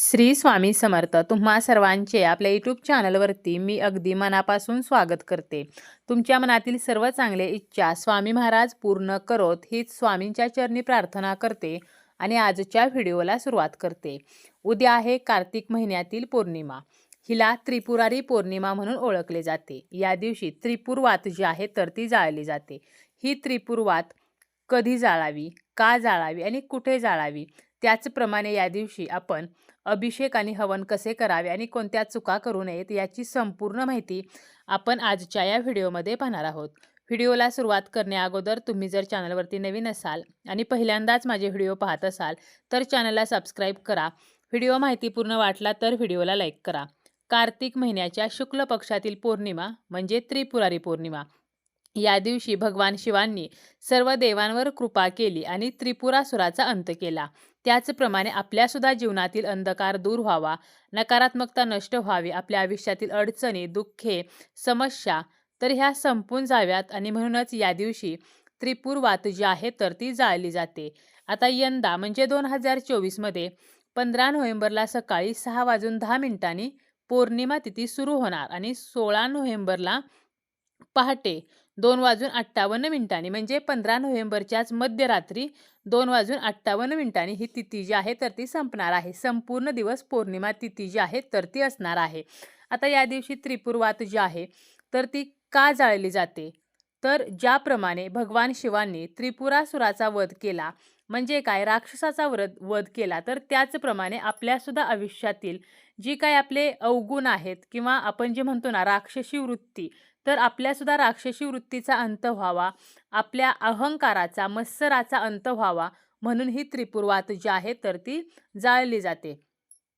श्री स्वामी समर्थ. तुम्हा सर्वांचे आपल्या यूट्यूब चॅनलवरती मी अगदी मनापासून स्वागत करते. तुमच्या मनातील सर्व चांगले इच्छा स्वामी महाराज पूर्ण करोत हीच स्वामींच्या चरणी प्रार्थना करते आणि आजच्या व्हिडिओला सुरुवात करते. उद्या आहे कार्तिक महिन्यातील पौर्णिमा. हिला त्रिपुरारी पौर्णिमा म्हणून ओळखले जाते. या दिवशी त्रिपुरवात जी आहे तर ती जाळली जाते. ही त्रिपुरवात कधी जाळावी का जाळावी आणि कुठे जाळावी त्याचप्रमाणे या दिवशी आपण अभिषेक आणि हवन कसे करावे आणि कोणत्या चुका करू नयेत याची संपूर्ण माहिती आपण आजच्या या व्हिडिओमध्ये पाहणार आहोत. व्हिडिओला सुरुवात करण्याअगोदर तुम्ही जर चॅनलवरती नवीन असाल आणि पहिल्यांदाच माझे व्हिडिओ पाहत असाल तर चॅनलला सबस्क्राईब करा. व्हिडिओ माहितीपूर्ण वाटला तर व्हिडिओला लाईक करा. कार्तिक महिन्याच्या शुक्ल पक्षातील पौर्णिमा म्हणजे त्रिपुरारी पौर्णिमा. या दिवशी भगवान शिवांनी सर्व देवांवर कृपा केली आणि त्रिपुरासुराचा अंत केला. त्याचप्रमाणे आपल्यासुद्धा जीवनातील अंधकार दूर व्हावा नकारात्मकता नष्ट व्हावी आपल्या आयुष्यातील अडचणी दुःखे समस्या तर ह्या संपून जाव्यात आणि म्हणूनच या दिवशी त्रिपुरवात जी आहे तर ती जाळली जाते. आता यंदा म्हणजे दोन हजार चोवीसमध्ये पंधरा नोव्हेंबरला सकाळी सहा वाजून दहा मिनिटांनी पौर्णिमा तिथी सुरू होणार आणि सोळा नोव्हेंबरला पहाटे दोन वाजून अठ्ठावन्न मिनिटांनी म्हणजे पंधरा नोव्हेंबरच्याच मध्यरात्री दोन वाजून अठ्ठावन्न मिनिटांनी ही तिथी जी आहे तर ती संपणार आहे. संपूर्ण दिवस पौर्णिमा तिथी जी आहे तर ती असणार आहे. आता या दिवशी त्रिपुरवात जी आहे तर ती का जाळली जाते? तर ज्याप्रमाणे भगवान शिवांनी त्रिपुरासुराचा वध केला म्हणजे काय? राक्षसाचा व्रत वध केला तर त्याचप्रमाणे आपल्यासुद्धा आयुष्यातील जी काय आपले अवगुण आहेत किंवा आपण जे म्हणतो ना राक्षसी वृत्ती तर आपल्यासुद्धा राक्षसी वृत्तीचा अंत व्हावा आपल्या अहंकाराचा मत्सराचा अंत व्हावा म्हणून ही त्रिपुरवात जी आहे तर ती जाळली जाते.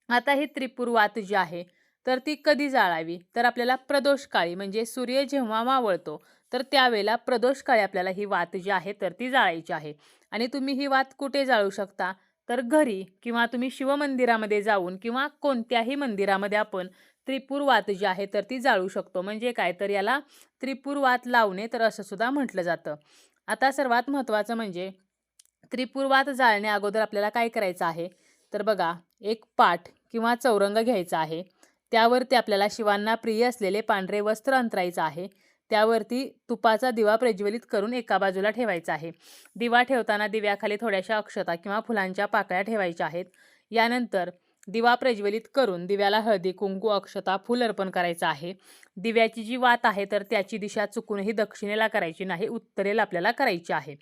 आता ही त्रिपुरवात जी आहे तर ती कधी जाळावी? तर आपल्याला प्रदोषकाळी म्हणजे सूर्य जेव्हा मावळतो तर त्यावेळेला प्रदोषकाळी आपल्याला ही वात जी आहे तर ती जाळायची आहे. आणि तुम्ही ही वात कुठे जाळू शकता? तर घरी किंवा तुम्ही शिवमंदिरामध्ये जाऊन किंवा कोणत्याही मंदिरामध्ये आपण त्रिपुरवात जी आहे तर ती जाळू शकतो. म्हणजे काय? तर याला त्रिपुरवात लावणे तर असं सुद्धा म्हटलं जातं. आता सर्वात महत्त्वाचं म्हणजे त्रिपुरवात जाळण्या अगोदर आपल्याला काय करायचं आहे? तर बघा एक पाठ किंवा चौरंग घ्यायचा आहे. त्यावरती आपल्याला शिवांना प्रिय असलेले पांढरे वस्त्र अंतरायचं आहे. त्यावरती तुपाचा दिवा प्रज्वलित करून एका बाजूला ठेवायचा आहे. दिवा ठेवताना दिव्याखाली थोड्याशा अक्षता किंवा फुलांच्या पाकळ्या ठेवायच्या आहेत. यानंतर दिवा प्रज्वलित करून दिव्याला हळदी कुंकू अक्षता फूल अर्पण करायचं आहे. दिव्याची जी वात आहे तर त्याची दिशा चुकूनही दक्षिणेला करायची नाही उत्तरेला आपल्याला करायची आहे.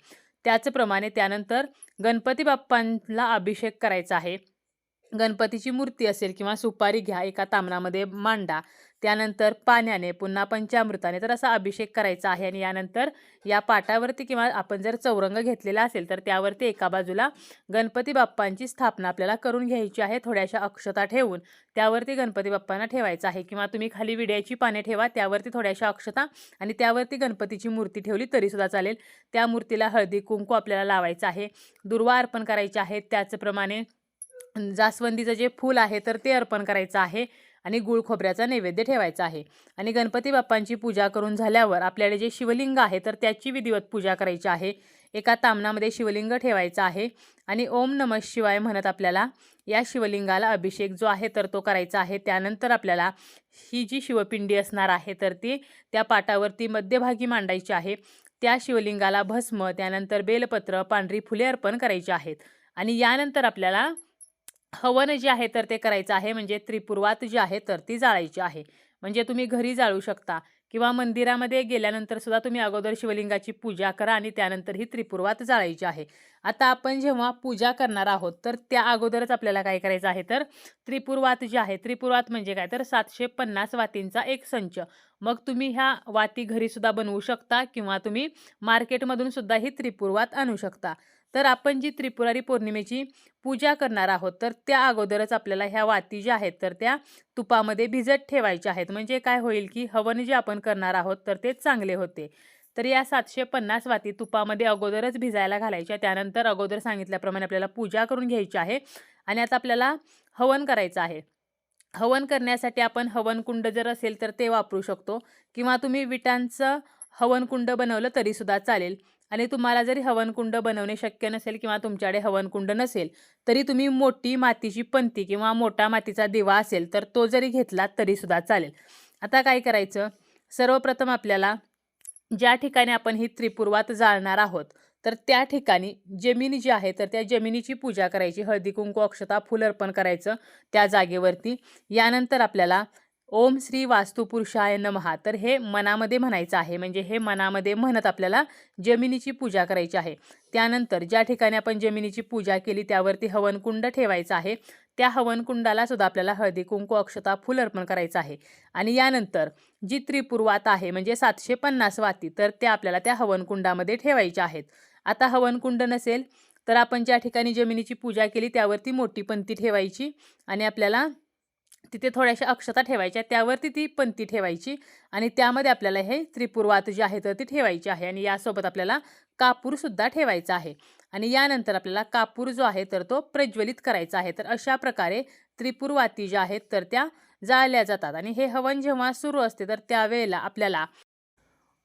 त्याचप्रमाणे त्यानंतर गणपती बाप्पांना अभिषेक करायचा आहे. गणपतीची मूर्ती असेल किंवा सुपारी घ्या एका तामणामध्ये मांडा. त्यानंतर पाण्याने पुन्हा पंचामृताने तर असा अभिषेक करायचा आहे आणि यानंतर या पाटावरती किंवा आपण जर चौरंग घेतलेला असेल तर त्यावरती एका बाजूला गणपती बाप्पांची स्थापना आपल्याला करून घ्यायची आहे थोड्याशा अक्षता ठेवून. त्यावरती गणपती बाप्पांना ठेवायचं आहे किंवा तुम्ही खाली विड्याची पाने ठेवा त्यावरती थोड्याशा अक्षता आणि त्यावरती गणपतीची मूर्ती ठेवली तरीसुद्धा चालेल. त्या मूर्तीला हळदी कुंकू आपल्याला लावायचं आहे. दुर्वा अर्पण करायचे आहेत त्याचप्रमाणे जास्वंदीचं जे फूल आहे तर ते अर्पण करायचं आहे आणि गुळ खोबऱ्याचा नैवेद्य ठेवायचा आहे. आणि गणपती बाप्पांची पूजा करून झाल्यावर आपल्याकडे जे शिवलिंग आहे तर त्याची विधिवत पूजा करायची आहे. एका तामणामध्ये शिवलिंग ठेवायचं आहे आणि ओम नम शिवाय म्हणत आपल्याला या शिवलिंगाला अभिषेक जो आहे तर तो करायचा आहे. त्यानंतर आपल्याला ही जी शिवपिंडी असणार आहे तर ती त्या पाटावरती मध्यभागी मांडायची आहे. त्या शिवलिंगाला भस्म त्यानंतर बेलपत्र पांढरी फुले अर्पण करायची आहेत. आणि यानंतर आपल्याला हवन जे आहे तर ते करायचं आहे म्हणजे त्रिपुरवात जी आहे तर ती जाळायची आहे. म्हणजे तुम्ही घरी जाळू शकता किंवा मंदिरामध्ये गेल्यानंतर सुद्धा तुम्ही अगोदर शिवलिंगाची पूजा करा आणि त्यानंतर ही त्रिपुरवात जाळायची आहे. आता आपण जेव्हा पूजा करणार आहोत तर त्या अगोदरच आपल्याला काय करायचं आहे तर त्रिपुरवात जी आहे त्रिपुरवात म्हणजे काय तर सातशे पन्नास वातींचा एक संच. मग तुम्ही ह्या वाती घरीसुद्धा बनवू शकता किंवा तुम्ही मार्केटमधून सुद्धा ही त्रिपुरवात आणू शकता. तर आपण जी त्रिपुरारी पौर्णिमेची पूजा करणार आहोत तर त्या अगोदरच आपल्याला ह्या वाती ज्या आहेत तर त्या तुपामध्ये भिजत ठेवायच्या आहेत. म्हणजे काय होईल की हवन जे आपण करणार आहोत तर ते चांगले होते. तर या सातशे पन्नास वाती तुपामध्ये अगोदरच भिजायला घालायच्या. त्यानंतर अगोदर सांगितल्याप्रमाणे आपल्याला पूजा करून घ्यायची आहे आणि आता आपल्याला हवन करायचं आहे. हवन करण्यासाठी आपण हवनकुंड जर असेल तर ते वापरू शकतो किंवा तुम्ही विटांचं हवनकुंड बनवलं तरीसुद्धा चालेल. आणि तुम्हाला जरी हवनकुंड बनवणे शक्य नसेल किंवा तुमच्याकडे हवनकुंड नसेल तरी तुम्ही मोठी मातीची पंती किंवा मोठा मातीचा दिवा असेल तर तो जरी घेतला तरीसुद्धा चालेल. आता काय करायचं? सर्वप्रथम आपल्याला ज्या ठिकाणी आपण ही त्रिपुर्वात जाळणार आहोत तर त्या ठिकाणी जमीन जी आहे तर त्या जमिनीची पूजा करायची. हळदी कुंकू अक्षता फुल अर्पण करायचं त्या जागेवरती. यानंतर आपल्याला ओम श्री वास्तुपुरुषाय नमहा तर हे मनामध्ये म्हणायचं आहे म्हणजे हे मनामध्ये म्हणत आपल्याला जमिनीची पूजा करायची आहे. त्यानंतर ज्या ठिकाणी आपण जमिनीची पूजा केली त्यावरती हवनकुंड ठेवायचं आहे. त्या हवनकुंडाला सुद्धा आपल्याला हळदी कुंकू अक्षता फुल अर्पण करायचं आहे. आणि यानंतर जी त्रिपुर्वात आहे म्हणजे सातशे पन्नास वाती तर त्या आपल्याला त्या हवनकुंडामध्ये ठेवायच्या आहेत. आता हवनकुंड नसेल तर आपण ज्या ठिकाणी जमिनीची पूजा केली त्यावरती मोठी पंती ठेवायची आणि आपल्याला तिथे थोड्याशा अक्षता ठेवायच्या त्यावरती ती पंती ठेवायची आणि त्यामध्ये आपल्याला हे त्रिपुरवात जी आहे तर ती ठेवायची आहे आणि यासोबत आपल्याला कापूरसुद्धा ठेवायचा आहे. आणि यानंतर आपल्याला कापूर जो आहे तर तो प्रज्वलित करायचा आहे. तर अशा प्रकारे त्रिपुरवाती ज्या आहेत तर त्या जाळल्या जातात. आणि हे हवन जेव्हा सुरू असते तर त्यावेळेला आपल्याला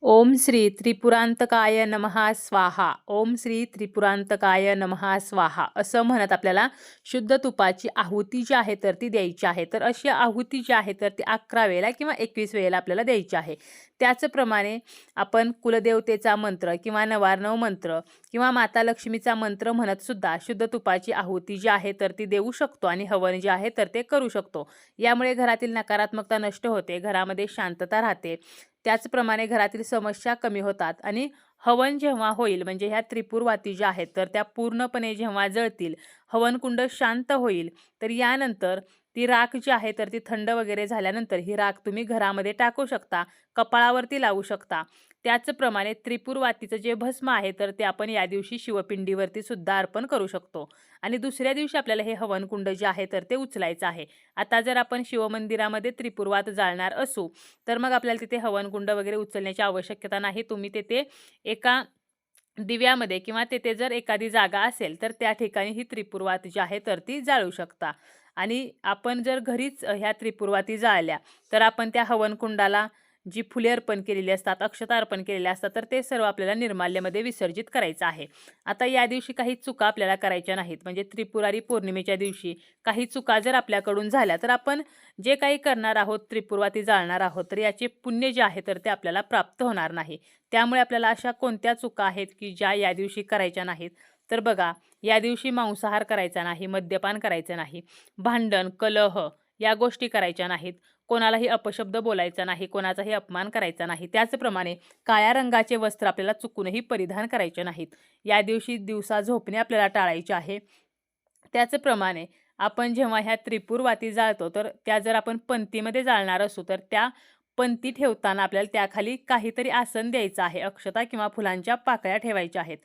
ओम श्री त्रिपुरांतकाय नमहा स्वाहा. ओम श्री त्रिपुरांतकाय नमहा स्वाहा. असं म्हणत आपल्याला शुद्ध तुपाची आहुती जी आहे तर ती द्यायची आहे. तर अशी आहुती जी आहे तर ती अकरा वेळेला किंवा एकवीस वेळेला आपल्याला द्यायची आहे. त्याचप्रमाणे आपण कुलदेवतेचा मंत्र किंवा नवार्णव मंत्र किंवा माता लक्ष्मीचा मंत्र म्हणत सुद्धा शुद्ध तुपाची आहुती जी आहे तर ती देऊ शकतो आणि हवन जे आहे तर ते करू शकतो. यामुळे घरातील नकारात्मकता नष्ट होते घरामध्ये शांतता राहते. त्याचप्रमाणे घरातील समस्या कमी होतात आणि हवन जेव्हा होईल म्हणजे ह्या त्रिपुरवाती ज्या आहेत तर त्या पूर्णपणे जेव्हा जळतील हवनकुंड शांत होईल. तर यानंतर ती राख जी आहे तर ती थंड वगैरे झाल्यानंतर ही राख तुम्ही घरामध्ये टाकू शकता कपाळावरती लावू शकता. त्याचप्रमाणे त्रिपुरवातीचं जे भस्म आहे तर ते आपण या दिवशी शिवपिंडीवरती सुद्धा अर्पण करू शकतो. आणि दुसऱ्या दिवशी आपल्याला हे हवनकुंड जे आहे तर ते उचलायचं आहे. आता जर आपण शिवमंदिरामध्ये त्रिपुरवात जाळणार असू तर मग आपल्याला तिथे हवनकुंड वगैरे उचलण्याची आवश्यकता नाही. तुम्ही तेथे एका दिव्यामध्ये किंवा तेथे जर एखादी जागा असेल तर त्या ठिकाणी ही त्रिपुरवात जी आहे तर ती जाळू शकता. आणि आपण जर घरीच ह्या त्रिपुरवाती जाळल्या तर आपण त्या हवनकुंडाला जी फुले अर्पण केलेली असतात अक्षता अर्पण केलेल्या असतात तर ते सर्व आपल्याला निर्माल्यमध्ये विसर्जित करायचं आहे. आता या दिवशी काही चुका आपल्याला करायच्या नाहीत. म्हणजे त्रिपुरारी पौर्णिमेच्या दिवशी काही चुका जर आपल्याकडून झाल्या तर आपण जे काही करणार आहोत त्रिपुरवाती जाळणार आहोत तर याचे पुण्य जे आहे तर ते आपल्याला प्राप्त होणार नाही. त्यामुळे आपल्याला अशा कोणत्या चुका आहेत की ज्या या दिवशी करायच्या नाहीत? तर बघा या दिवशी मांसाहार करायचा नाही मद्यपान करायचं नाही भांडण कलह या गोष्टी करायच्या नाहीत. कोणालाही अपशब्द बोलायचा नाही कोणाचाही अपमान करायचा नाही. त्याचप्रमाणे काळ्या रंगाचे वस्त्र आपल्याला चुकूनही परिधान करायचे नाहीत. या दिवशी दिवसा झोपणे आपल्याला टाळायचे आहे. त्याचप्रमाणे आपण जेव्हा ह्या त्रिपुरवाती जाळतो तर त्या जर आपण पंथीमध्ये जाळणार असू तर त्या पंथी ठेवताना आपल्याला त्याखाली काहीतरी आसन द्यायचं आहे. अक्षता किंवा फुलांच्या पाकळ्या ठेवायच्या आहेत.